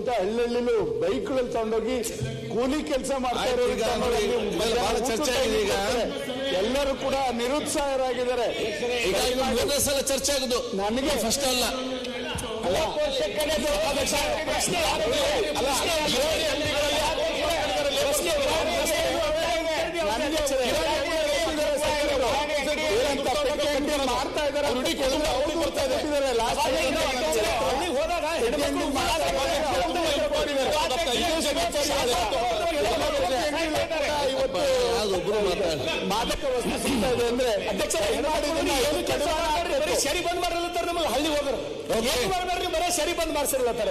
ಅಂತ ಹಳ್ಳಿಹಳ್ಳಿಲು ಬೈಕ್ಗಳಲ್ಲಿ ತಗೊಂಡೋಗಿ ಕೂಲಿ ಕೆಲಸ ಮಾಡ್ತಾ ಆಯ್ತು, ಇರೋರು ಈಗ ಬಹಳ- ಬಹಳ ಚರ್ಚೆ ಆಗಿದೆ ಈಗ. ಎಲ್ಲರೂ ಕೂಡ ನಿರುತ್ಸಾಹರಾಗಿದ್ದಾರೆ ಸಲ ಚರ್ಚೆ ಆಗುದು ನನಗೆ ಫಸ್ಟ್ ಅಲ್ಲ ಮಾಡ್ತಾ ಇದ್ದಾರೆ ಮಾದಕ ವಸ್ತು ಸಿಗ್ತಾ ಇದೆ ಅಂದ್ರೆ ಅಧ್ಯಕ್ಷ ಸರಿ ಬಂದ್ ಮಾಡಿರ್ಲತ್ತಾರ ನಮಗೆ ಹಳ್ಳಿ ಹೋಗರು. ಮಾಡ್ಬೇಡ್ರಿ ಬರೀ ಸರಿ ಬಂದ್ ಮಾಡ್ಸಿರ್ಲತ್ತಾರ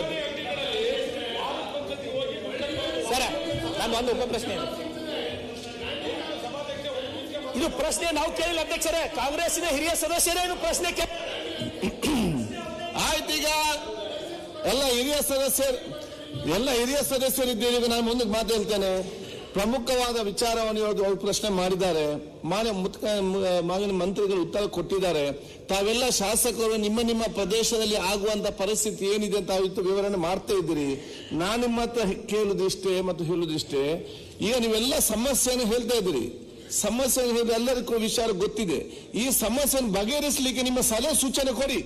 ಸರ ನಾನು ಒಂದು ಉಪ ಪ್ರಶ್ನೆ ಇದು ಪ್ರಶ್ನೆ ನಾವು ಕೇಳಿಲ್ಲ ಅಧ್ಯಕ್ಷರೇ. ಕಾಂಗ್ರೆಸ್ಸಿನ ಹಿರಿಯ ಸದಸ್ಯರೇ ಇದು ಪ್ರಶ್ನೆ ಕೇಳಿ ಎಲ್ಲ ಹಿರಿಯ ಸದಸ್ಯರು, ಎಲ್ಲ ಹಿರಿಯ ಸದಸ್ಯರಿದ್ದೀರಿ ಈಗ ನಾನು ಮುಂದಕ್ಕೆ ಮಾತು ಹೇಳ್ತೇನೆ. ಪ್ರಮುಖವಾದ ವಿಚಾರವನ್ನು ಇವತ್ತು ಅವರು ಪ್ರಶ್ನೆ ಮಾಡಿದ್ದಾರೆ. ಮಾನ್ಯ ಮಾನ್ಯ ಮಂತ್ರಿಗಳು ಉತ್ತರ ಕೊಟ್ಟಿದ್ದಾರೆ. ತಾವೆಲ್ಲ ಶಾಸಕರು, ನಿಮ್ಮ ನಿಮ್ಮ ಪ್ರದೇಶದಲ್ಲಿ ಆಗುವಂತ ಪರಿಸ್ಥಿತಿ ಏನಿದೆ ಅಂತ ಇವತ್ತು ವಿವರಣೆ ಮಾಡ್ತಾ ಇದ್ದೀರಿ. ನಾನು ನಿಮ್ಮ ಹತ್ರ ಕೇಳುದಿಷ್ಟೇ ಮತ್ತು ಹೇಳುದಿಷ್ಟೇ ಈಗ ನೀವೆಲ್ಲ ಸಮಸ್ಯೆಯನ್ನು ಹೇಳ್ತಾ ಇದ್ದೀರಿ. ಸಮಸ್ಯೆ ಎಲ್ಲರಿಗೂ ವಿಚಾರ ಗೊತ್ತಿದೆ. ಈ ಸಮಸ್ಯೆಯನ್ನು ಬಗೆಹರಿಸಲಿಕ್ಕೆ ನಿಮ್ಮ ಸಲಹೆ ಸೂಚನೆ ಕೊಡಿ.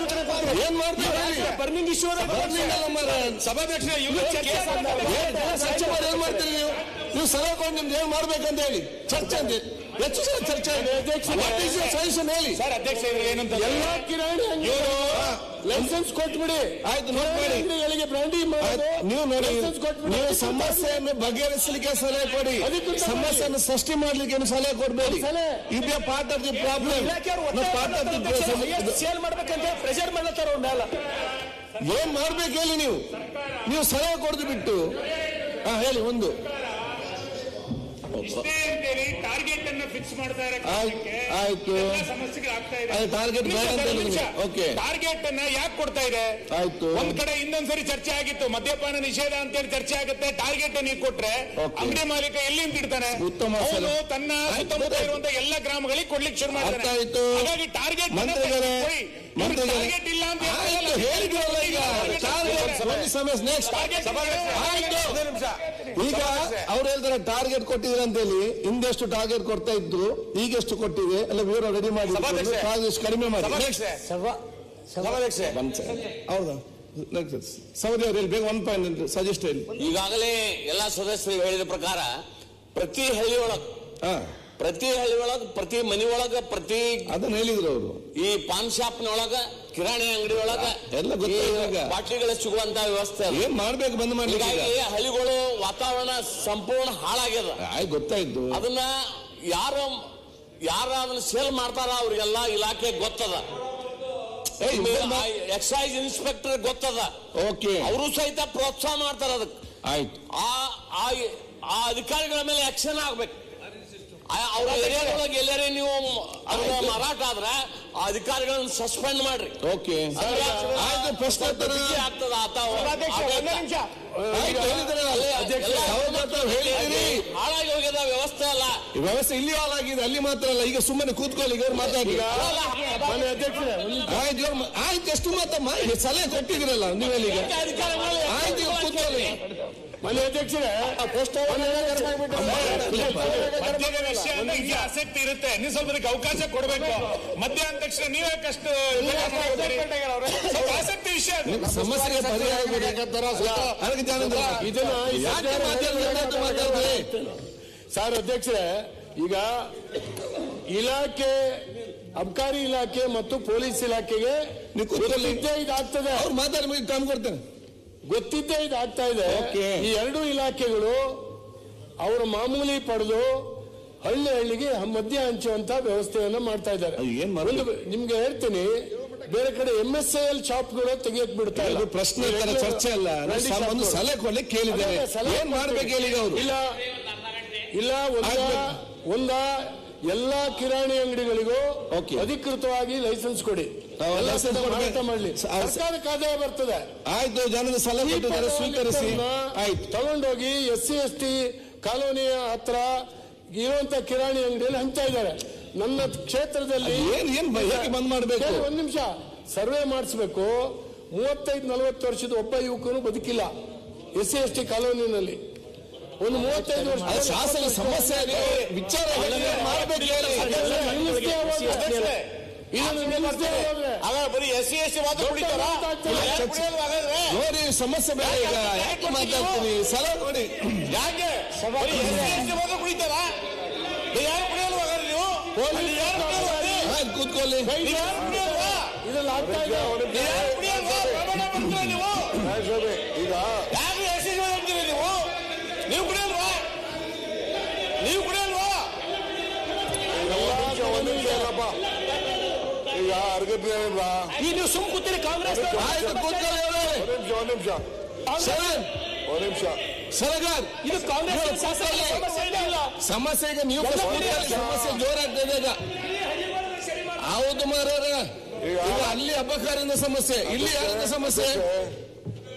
ಸೂಚನೆ ಕೊಡ್ತೀನಿ. ಏನ್ ಮಾಡ್ತೀರಿ? ನೀವು ನೀವು ಸಲಹೆ ಕೊಟ್ಟು ನಿಮ್ದು ಏನ್ ಮಾಡ್ಬೇಕಂತ ಹೇಳಿ. ಚರ್ಚೆ ಅಂತ ಹೆಚ್ಚು ಸಲ ಚರ್ಚೆ. ಸಜೆಷನ್ ಹೇಳಿ. ಸರ್ ಅಧ್ಯಕ್ಷ ಏನಂತ ಎಲ್ಲಾ ಕಿರಾಣಿ ಲೈಸೆನ್ಸ್ ಕೊಟ್ಬಿಡಿ. ಆಯ್ತು ಬ್ರ್ಯಾಂಡಿ ಆಯ್ತು, ನೀವು ನೋಡಿ. ನೀವು ಸಮಸ್ಯೆಯನ್ನು ಬಗೆಹರಿಸಲಿಕ್ಕೆ ಸಲಹೆ ಕೊಡಿ. ಸಮಸ್ಯೆಯನ್ನು ಸೃಷ್ಟಿ ಮಾಡ್ಲಿಕ್ಕೆ ಏನು ಸಲಹೆ ಕೊಡಬೇಡಿ. ಇದೆ part of the problem part of the sale ಮಾಡ್ಬೇಕಂತ ಪ್ರೆಷರ್ ಮಾಡ್ಲತ್ತಾರ ಅವ್ರ ಮೇಲೆ ಏನ್ ಮಾಡ್ಬೇಕು ಹೇಳಿ ನೀವು? ನೀವು ಸಲಹೆ ಕೊಡ್ದು ಬಿಟ್ಟು. ಹಾ ಹೇಳಿ ಒಂದು. ಟಾರ್ಗೆಟ್ ಫಿಕ್ಸ್ ಮಾಡ್ತಾ ಆಯ್ತು ಟಾರ್ಗೆಟ್ ಅಂತ ಓಕೆ ಟಾರ್ಗೆಟ್ ಅನ್ನ ಯಾಕೆ ಕೊಡ್ತಾ ಇದೆ? ಆಯ್ತು. ಒಂದ್ ಕಡೆ ಇನ್ನೊಂದ್ಸರಿ ಚರ್ಚೆ ಆಗಿತ್ತು. ಮದ್ಯಪಾನ ನಿಷೇಧ ಅಂತೇಳಿ ಚರ್ಚೆ ಆಗುತ್ತೆ. ಟಾರ್ಗೆಟ್ ನೀವು ಕೊಟ್ರೆ ಅಂಗಡಿ ಮಾಲೀಕ ಉತ್ತಮ ಸಲಹೆ. ಅವನು ತನ್ನ ಸುತ್ತಮುತ್ತ. ಇರುವಂತ ಎಲ್ಲ ಗ್ರಾಮಗಳಿಗೆ ಕೊಡ್ಲಿಕ್ಕೆ ಶುರು ಮಾಡ್ತಾರೆ ಮಾಡ್ತಾನೆ ಆಯ್ತು. ಹಾಗಾಗಿ ಟಾರ್ಗೆಟ್ ಮಂತ್ರಿಗಳೇ ಮಂತ್ರಿಗಳೇ ಇಲ್ಲ ಅಂತ ಹೇಳಿದ್ರಲ್ಲ ಈಗ. ಅವ್ರು ಹೇಳ್ತಾರೆ ಟಾರ್ಗೆಟ್ ಕೊಟ್ಟಿದ್ರೆ ಅಂತ ಹೇಳಿ ಹಿಂದೆಷ್ಟು ಟಾರ್ಗೆಟ್ ಕೊಡ್ತಾ ಇದ್ರು ಈಗ ಎಷ್ಟು ಕೊಟ್ಟಿದೆ? ಎಲ್ಲ ವಿವರ ರೆಡಿ ಮಾಡಿ. ಕಡಿಮೆ ಮಾಡಿ. ಹೌದಾ? ಸೌದಿ ಅವ್ರು ಹೇಳಿ ಬೇಗ ಒನ್ ಪಾಯಿಂಟ್ ಸಜೆಸ್ಟ್ ಹೇಳಿ. ಈಗಾಗಲೇ ಎಲ್ಲಾ ಸದಸ್ಯರು ಹೇಳಿದ ಪ್ರಕಾರ ಪ್ರತಿ ಹಳ್ಳಿಯೊಳಗೆ ಒಳಗ್ ಹಾ. ಪ್ರತಿ ಹಳ್ಳಿ ಒಳಗ ಪ್ರತಿ ಮನಿ ಒಳಗ ಪ್ರತಿ ಅದನ್ನ ಹೇಳಿದ್ರು ಅವರು. ಈ ಪಾನ್ ಶಾಪ್ ನೊಳಗ ಕಿರಾಣಿ ಅಂಗಡಿ ಒಳಗ ಎಲ್ಲ. ಬಾಟ್ಲಿಗಳ ಸಿಗುವಂತ ವ್ಯವಸ್ಥೆ. ಏನ್ ಮಾಡ್ಬೇಕು ಬಂದ್ ಮಾಡ್ಲಿಕ್ಕೆ? ಹೀಗಾಗಿ ಹಳ್ಳಿಗಳು ವಾತಾವರಣ ಸಂಪೂರ್ಣ ಹಾಳಾಗ್ಯದ. ಆಯ್ತು ಗೊತ್ತಾಯ್ತು. ಅದನ್ನ ಯಾರು ಯಾರ ಅದನ್ನ ಸೇಲ್ ಮಾಡ್ತಾರ ಅವ್ರಿಗೆಲ್ಲ ಇಲಾಖೆ ಗೊತ್ತದ. ಎಕ್ಸೈಸ್ ಇನ್ಸ್ಪೆಕ್ಟರ್ ಗೊತ್ತದ. ಓಕೆ. ಅವರು ಸಹಿತ ಪ್ರೋತ್ಸಾಹ ಮಾಡ್ತಾರ ಅದಕ್ಕೆ. ಆಯ್ತು. ಆ ಆ ಅಧಿಕಾರಿಗಳ ಮೇಲೆ ಆಕ್ಷನ್ ಆಗ್ಬೇಕು. ಅವ್ರ ಏರಿಯಾದೊಳಗೆ ಎಲ್ಲರೇ ನೀವು ಅವ್ರ ಮಾರಾಟ ಆದ್ರ ಆ ಅಧಿಕಾರಿಗಳನ್ನ ಸಸ್ಪೆಂಡ್ ಮಾಡ್ರಿ. ಓಕೆ. ಆಯ್ತು. ಪ್ರಶ್ನೋತ್ತರ ಆಗ್ತದ ಆತ ಹಾಳಾಗಿ ಹೋಗ್ಯದ ವ್ಯವಸ್ಥೆ ಅಲ್ಲ. ವ್ಯವಸ್ಥೆ ಇಲ್ಲಿ ಹಾಳಾಗಿದೆ ಅಲ್ಲಿ ಮಾತ್ರ ಅಲ್ಲ. ಈಗ ಸುಮ್ಮನೆ ಕೂತ್ಕೊಳ್ಳಿ ಈಗ ಅವ್ರು ಮಾತಾಡಿ ಮನೆ ಅಧ್ಯಕ್ಷರೇ ಆಯ್ತು ಆಯ್ತು ಎಷ್ಟು ಮಾತಮ್ಮ? ಸಲಹೆ ಕೊಟ್ಟಿದ್ರಲ್ಲ ನೀವೆಲ್ಲ ಆಯ್ತು ಕೂತ್ಕೊಳ್ಳಿ. ಮನೆ ಅಧ್ಯಕ್ಷರೇ ಮದ್ಯದ ವಿಷಯ ಅಂದ್ರೆ ಆಸಕ್ತಿ ಇರುತ್ತೆ ನೀವು ಸ್ವಲ್ಪ ಅದಕ್ಕೆ ಅವಕಾಶ ಕೊಡಬೇಕು. ಮಧ್ಯ ಅಧ್ಯಕ್ಷರ ತಕ್ಷಣ ನೀವೇ ಕಷ್ಟ ಸ್ವಲ್ಪ ಆಸಕ್ತಿ ವಿಷಯ ಸಮಸ್ಯೆ ಸಮಸ್ಯೆಗೆ ಪರಿಹಾರ ಇದನ್ನ ಸರ್ ಅಧ್ಯಕ್ಷರೇ ಈಗ ಇಲಾಖೆ ಅಬಕಾರಿ ಇಲಾಖೆ ಮತ್ತು ಪೊಲೀಸ್ ಇಲಾಖೆಗೆ ಇದಾಗ್ತದೆ. ಅವ್ರು ಮಾತಾಡಿ ಟೈಮ್ ಕೊಡ್ತೇನೆ. ಗೊತ್ತಿದ್ದೇ ಇದಾಗ್ತಾ ಇದೆ. ಈ ಎರಡು ಇಲಾಖೆಗಳು ಅವರ ಮಾಮೂಲಿ ಪಡೆದು ಹಳ್ಳಿ ಹಳ್ಳಿಗೆ ಮದ್ಯ ಹಂಚುವಂತ ವ್ಯವಸ್ಥೆಯನ್ನ ಮಾಡ್ತಾ ಇದ್ದಾರೆ. ನಿಮ್ಗೆ ಹೇಳ್ತೀನಿ ಬೇರೆ ಕಡೆ ಎಂ ಎಸ್ ಐ ಎಲ್ ಶಾಪ್ಗಳು ತೆಗಿಯಕ್ ಬಿಡ್ತಾ ಇಲ್ಲ. ಪ್ರಶ್ನೆ ಚರ್ಚೆ ಅಲ್ಲ. ಒಂದು ಸಲಹೆ ಕೊಡ್ಲಿಕ್ಕೆ ಕೇಳಿದ್ದಾರೆ ಸಲಹೆ ಏನ್ ಮಾಡ್ಬೇಕು ಹೇಳಿ ಇಲ್ಲ ಇಲ್ಲ ಒಂದ. ಒಂದ ಎಲ್ಲಾ ಕಿರಾಣಿ ಅಂಗಡಿಗಳಿಗೂ. ಅಧಿಕೃತವಾಗಿ ಲೈಸೆನ್ಸ್ ಕೊಡಿ. ಮಾಡ್ಲಿ. ಸರ್ಕಾರಕ್ಕೆ ಆದಾಯ ಬರ್ತದೆ. ಆಯ್ತು ಜನದ ಸಲಹೆ ಸ್ವೀಕರಿಸಿ. ಆಯ್ತು. ತಗೊಂಡೋಗಿ ಎಸ್ ಸಿ ಎಸ್ ಟಿ ಕಾಲೋನಿಯ ಹತ್ರ ಇರುವಂತ ಕಿರಾಣಿ ಅಂಗಡಿಯಲ್ಲಿ ಹಂಚ್ತಾ ಇದ್ದಾರೆ. ನನ್ನ ಕ್ಷೇತ್ರದಲ್ಲಿ ಏನ್ ಏನ್ ಬ- ಬಂದ್ ಮಾಡಬೇಕು? ಒಂದ್ ನಿಮಿಷ. ಸರ್ವೆ ಮಾಡಿಸ್ಬೇಕು. ಮೂವತ್ತೈದು ನಲವತ್ತು ವರ್ಷದ ಒಬ್ಬ ಯುವಕನು ಬದುಕಿಲ್ಲ. ಎಸ್ ಸಿ ಎಸ್ ಟಿ ಕಾಲೋನಿನಲ್ಲಿ. ಒಂದು ಮೂವತ್ತೈದು ವರ್ಷ ಶಾಸನ ಸಮಸ್ಯೆ ಆಗಿ ವಿಚಾರ ಬರೀ ಎಸ್ ಸಿ ಎಸ್ ಟಿ ಮಾತ್ರ ಕುಡಿತಾರ ನೋಡಿ ಸಮಸ್ಯೆ ಬೇರೆ ಈಗ. ಯಾಕೆ ಮಾತಾಡ್ತೀನಿ? ಸಲ ನೋಡಿ. ಯಾಕೆ? ಎಸ್ ಸಿ ಮಾತ್ರ ಕುಡಿತಾರ ಯಾರು ಕುಡಿಯಲ್ವಾ ಕೂತ್ಕೊಳ್ಳಿ. ಆಗ್ತಾ ಇದೆ. ನೀವು? ಈಗ ನೀವು ಕುಡಿಯಲ್ವಾ ನೀವು ಕುಡಿಯಲ್ವಾ ಈಗ ಇಲ್ಲ ಈ ನೀವು ಸುಮ್ ಕೂತೀರಿ ಕಾಂಗ್ರೆಸ್ ಆಯ್ತು ಕೂತ್ಕೊಳ್ಳಿ. ಒಂದ್ ನಿಮಿಷ ಒಂದ್ ನಿಮಿಷ. ಒಂದ್ ನಿಮಿಷ. ಸರಗಾರ್ ಇದು ಕಾಂಗ್ರೆಸ್ ಸಮಸ್ಯೆ ಈಗ ನೀವು. ಸಮಸ್ಯೆ ಜೋರಾಗ್ತದೆ ಈಗ. ಹೌದು ಮಾರ ಈಗ ಅಲ್ಲಿ ಅಪಕಾರದ ಸಮಸ್ಯೆ ಇಲ್ಲಿ ಯಾರದ ಸಮಸ್ಯೆ?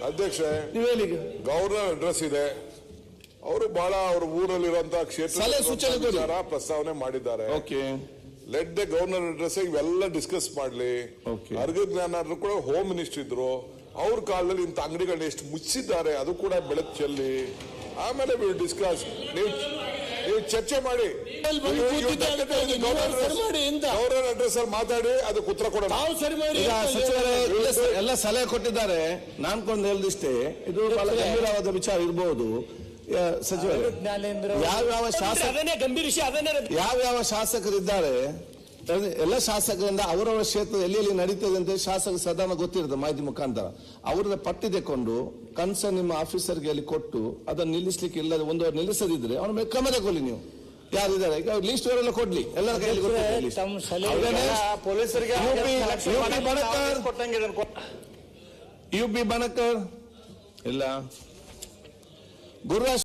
ಅಧ್ಯಕ್ಷ ನೀವು ಹೇಳಿ ಈಗ. ಗವರ್ನರ್ ಅಡ್ರೆಸ್ ಇದೆ. ಅವರು ಬಹಳ ಅವ್ರ ಊರಲ್ಲಿರುವಂತಹ ಕ್ಷೇತ್ರ ಸಲಹೆ ಸೂಚನೆ ಕೊಡಿ. ವಿಚಾರ ಪ್ರಸ್ತಾವನೆ ಮಾಡಿದ್ದಾರೆ. Okay. Let the governor address ಇವೆಲ್ಲ ಡಿಸ್ಕಸ್ ಮಾಡ್ಲಿ. ಅರ್ಗ ಜ್ಞಾನಾದ್ರು ಕೂಡ ಹೋಮ್ ಮಿನಿಸ್ಟರ್ ಇದ್ರು ಅವ್ರ ಕಾಲದಲ್ಲಿ ಇಂಥ ಅಂಗಡಿಗಳನ್ನ ಎಷ್ಟು ಮುಚ್ಚಿದ್ದಾರೆ ಅದು ಕೂಡ ಬೆಳಕು ಚೆಲ್ಲಿ. ಆಮೇಲೆ ಡಿಸ್ಕಸ್ ನೀವು ನೀವು ಚರ್ಚೆ ಮಾಡಿ. ಗವರ್ನರ್ ಅಡ್ರೆಸ್ ಅಲ್ಲಿ ಮಾತಾಡಿ ಅದಕ್ಕೆ ಉತ್ತರ ಕೊಡೋಣ. ತಾವು ಸರಿ ಮಾಡಿ ಈಗ ಸಚಿವರೇ ಎಲ್ಲ ಸಲಹೆ ಕೊಟ್ಟಿದ್ದಾರೆ. ನಾನ್ಕೊಂಡು ಹೇಳ್ದಿಷ್ಟೇ. ಹೇಳಿದಿಷ್ಟೇ ಇದು ಬಹಳ ಗಂಭೀರವಾದ ವಿಚಾರ ಇರಬಹುದು ಸಚಿವರೇ ಯಾವ್ಯಾವ ಶಾಸಕ ಗಂಭೀರ ವಿಷಯ ಯಾವ ಯಾವ್ಯಾವ ಶಾಸಕರಿದ್ದಾರೆ? ಎಲ್ಲ ಶಾಸಕರಿಂದ ಅವರವರ ಕ್ಷೇತ್ರ ಎಲ್ಲಿ ಎಲ್ಲಿ ನಡೀತದೆ ಅಂತ ಶಾಸಕ ಸದಾನ ಗೊತ್ತಿರುತ್ತೆ ಮಾಹಿತಿ ಮುಖಾಂತರ. ಅವ್ರನ್ನ ಪಟ್ಟಿ ತೆಕೊಂಡು ಕನ್ಸರ್ನ್ ನಿಮ್ಮ ಆಫೀಸರ್ಗೆ ಅಲ್ಲಿ ಕೊಟ್ಟು ಅದನ್ನ ನಿಲ್ಲಿಸ್ಲಿಕ್ಕೆ ಇಲ್ಲ ಒಂದು ನಿಲ್ಲಿಸದಿದ್ರೆ ಅವ್ರ ಮೇಲೆ ಕ್ರಮ ತಗೊಳ್ಳಿ ನೀವು. ಯಾರಿದ್ದಾರೆ? ಈಗ ಲೀಸ್ಟ್ ಅವರೆಲ್ಲ ಕೊಡ್ಲಿ. ಎಲ್ಲರ ಕೈಯಲ್ಲಿ ಯು ಬಿ ಬಣಕರ್. ಇಲ್ಲ. ಗುರುರಾಜ್